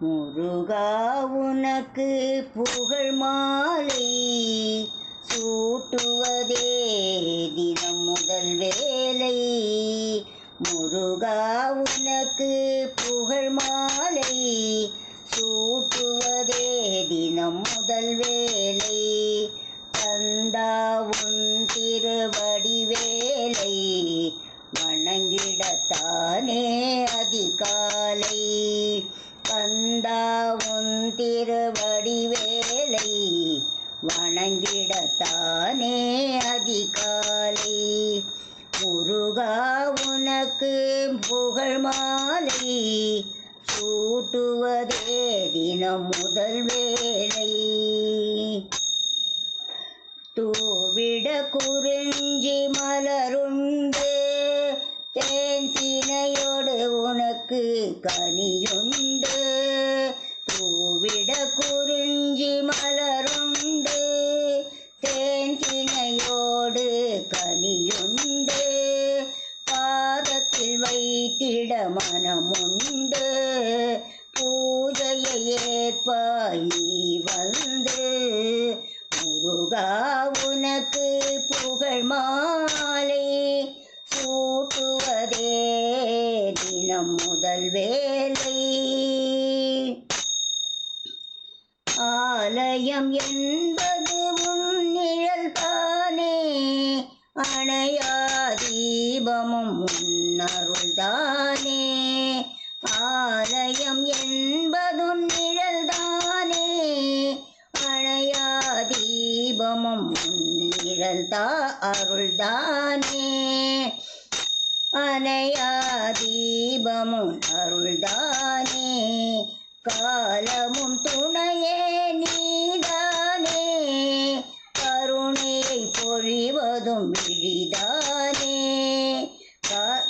முருகா உனக்கு புகழ் மாலை. சூட்டுவதே தினம் முதல் வேலை. முருகா உனக்கு புகழ் மாலை. சூட்டுவதே தினம் முதல் வேலை. தந்தா உன் திருவடி வேலை. வணங்கிடத்தானே அதிகாலை. கந்தா உன் திருவடி வேலை வணங்கிடத்தானே அதிகாலை. முருகா உனக்கு புகழ் மாலை. சூட்டுவதே தினம் முதல் வேலை தூவிட குறிஞ்சி மலர் உனக்கு கனியுண்டு. பூவிட குறிஞ்சி மலருண்டு. தேன் திணையோடு கனியுண்டு. பாதத்தில் வைத்திட மனமுண்டு. பூஜையை ஏற்பாய் நீ வந்து. முருகா உனக்கு புகழ் மாலை. சூட்டுவதே நம் முதல் வேலை. ஆலயம் என்பது உன் நிழல் தானே. அணையா தீபமும் முன்னருள்தானே ஆலயம் என்பதும் நிழல்தானே அணையா தீபமும் முன்னிழல் தா அருள்தானே அணையா தீபமும் அருள்தானே காலமும் துணையே நீதானே கருணையை பொழிவதும் விழிதானே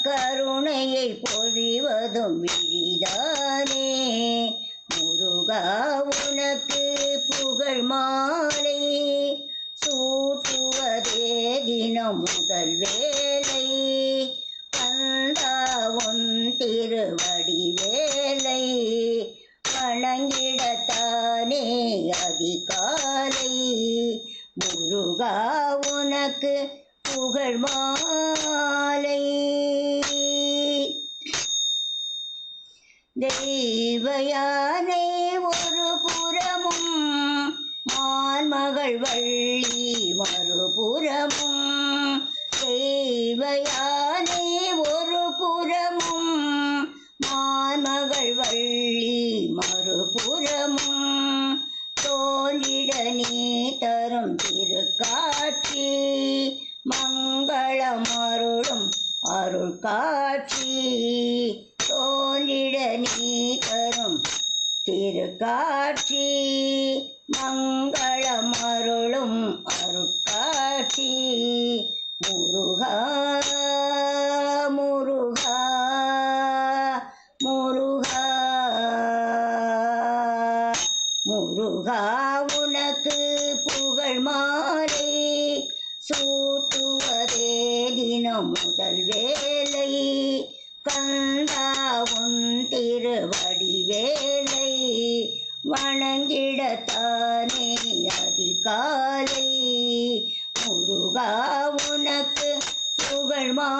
கருணையை பொழிவதும் விழிதானே முருகா உனக்கு புகழ் மாலை சூட்டுவதே தினம் முதல் வேலை திருவடி வேலை வணங்கிடத்தானே அதிகாலை. முருகா உனக்கு புகழ் மாலை. தெய்வயானை ஒரு புறமும் மான்மகள் வள்ளி மறுபுறமும். தெய்வயா தரும் திருக்காட்சி மங்களம் அருளும் அருள் காட்சி தோன்றிட நீ தரும் திருக்காட்சி மங்களம் முருகா உனக்கு புகழ் மாலை சூட்டுவதே தினம் முதல் வேலை கந்தா உன் திருவடி வேலை வணங்கிடத்தானே அதிகாலை. முருகா உனக்கு புகழ் மா